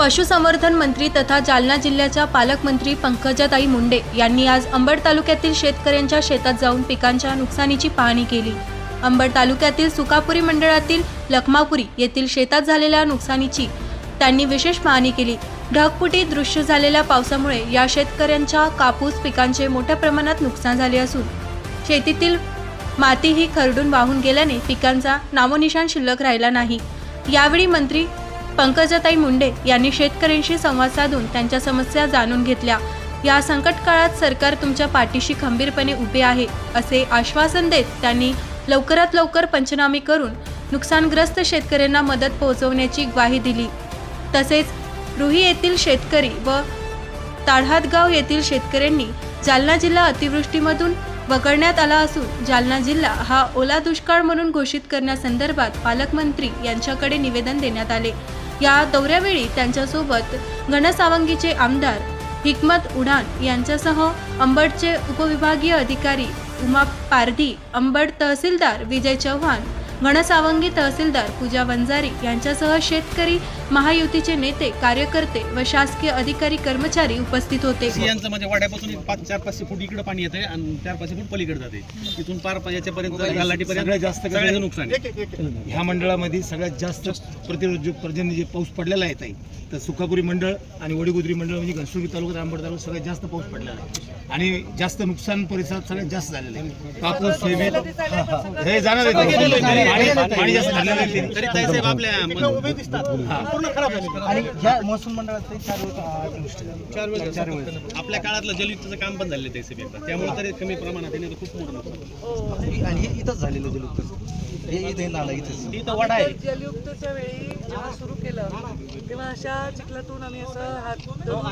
पशुसंवर्धन मंत्री तथा जालना जिल्ह्याच्या पालकमंत्री पंकजाताई मुंडे यांनी आज अंबड तालुक्यातील शेतकऱ्यांच्या शेतात जाऊन पिकांच्या नुकसानीची पाहणी केली. अंबड तालुक्यातील सुकापुरी मंडळातील लखमापुरी येथील शेतात झालेल्या नुकसानीची त्यांनी विशेष पाहणी केली. ढगपुटी दृश्य झालेल्या पावसामुळे या शेतकऱ्यांच्या कापूस पिकांचे मोठ्या प्रमाणात नुकसान झाले असून शेतीतील मातीही खरडून वाहून गेल्याने पिकांचा नामोनिशाण शिल्लक राहिला नाही. यावेळी मंत्री पंकजाताई मुंडे यांनी शेतकऱ्यांशी संवाद साधून त्यांच्या समस्या जाणून घेतल्या. या संकट काळात सरकार तुमच्या पाठीशी खंबीरपणे उभे आहे असे आश्वासन देत त्यांनी लवकरात लवकर पंचनामे करून नुकसानग्रस्त शेतकऱ्यांना मदत पोहोचवण्याची ग्वाही दिली. तसेच रुही येथील शेतकरी व ताडहातगाव येथील शेतकऱ्यांनी जालना जिल्हा अतिवृष्टीमधून वगळण्यात आला असून जालना जिल्हा हा ओला दुष्काळ म्हणून घोषित करण्यासंदर्भात पालकमंत्री यांच्याकडे निवेदन देण्यात आले. या दौऱ्यावेळी त्यांच्यासोबत घनसावंगीचे आमदार हिकमत उडान यांच्यासह अंबडचे उपविभागीय अधिकारी उमा पारधी अंबड तहसीलदार विजय चव्हाण घनसावंगी तहसीलदार पूजा वंजारी यांच्यासह शेतकरी महायुतीचे नेते कार्यकर्ते व शासकीय अधिकारी कर्मचारी उपस्थित होते. यांचं म्हणजे वाड्यापासून पाच चार पाचशे फूट इकडे पाणी येते आणि चार पाचशे फूट पलीकडे जाते. तिथून पार याच्यापर्यंत सगळ्यात जास्त सगळ्याचं नुकसान आहे. ह्या मंडळामध्ये सगळ्यात जास्त प्रतिरोधक पर्जन्य जे पाऊस पडलेला आहे ताई तर सुखापुरी मंडळ आणि वडीगुद्री मंडळ म्हणजे घनसुगी तालुक्यात आंबड तालुक्यात सगळ्यात जास्त पाऊस पडलेला आहे. आणि जास्त नुकसान परिसरात सगळ्यात जास्त झालेलं आहे. कापूस सोयाबीन हे जाणार आहे पाणी- जास्त झालेलं ते. आणि ह्या महसूल मंडळात चार वेळेस. चार वेळेस चार वेळेस. आपल्या काळातलं जलयुक्तचं काम पण झालेलं आहे एकदा. त्यामुळे तरी कमी प्रमाणात आहे, नाही तर खूप मोठं नुकसान आणि हे इथंच झालेलं जलयुक्त. हे इथे नाला इथेच. इथं वाडा आहे. जलयुक्तच्या वेळी जेव्हा सुरू केलं तेव्हा अशा चिखलातून आम्ही असं हात धरून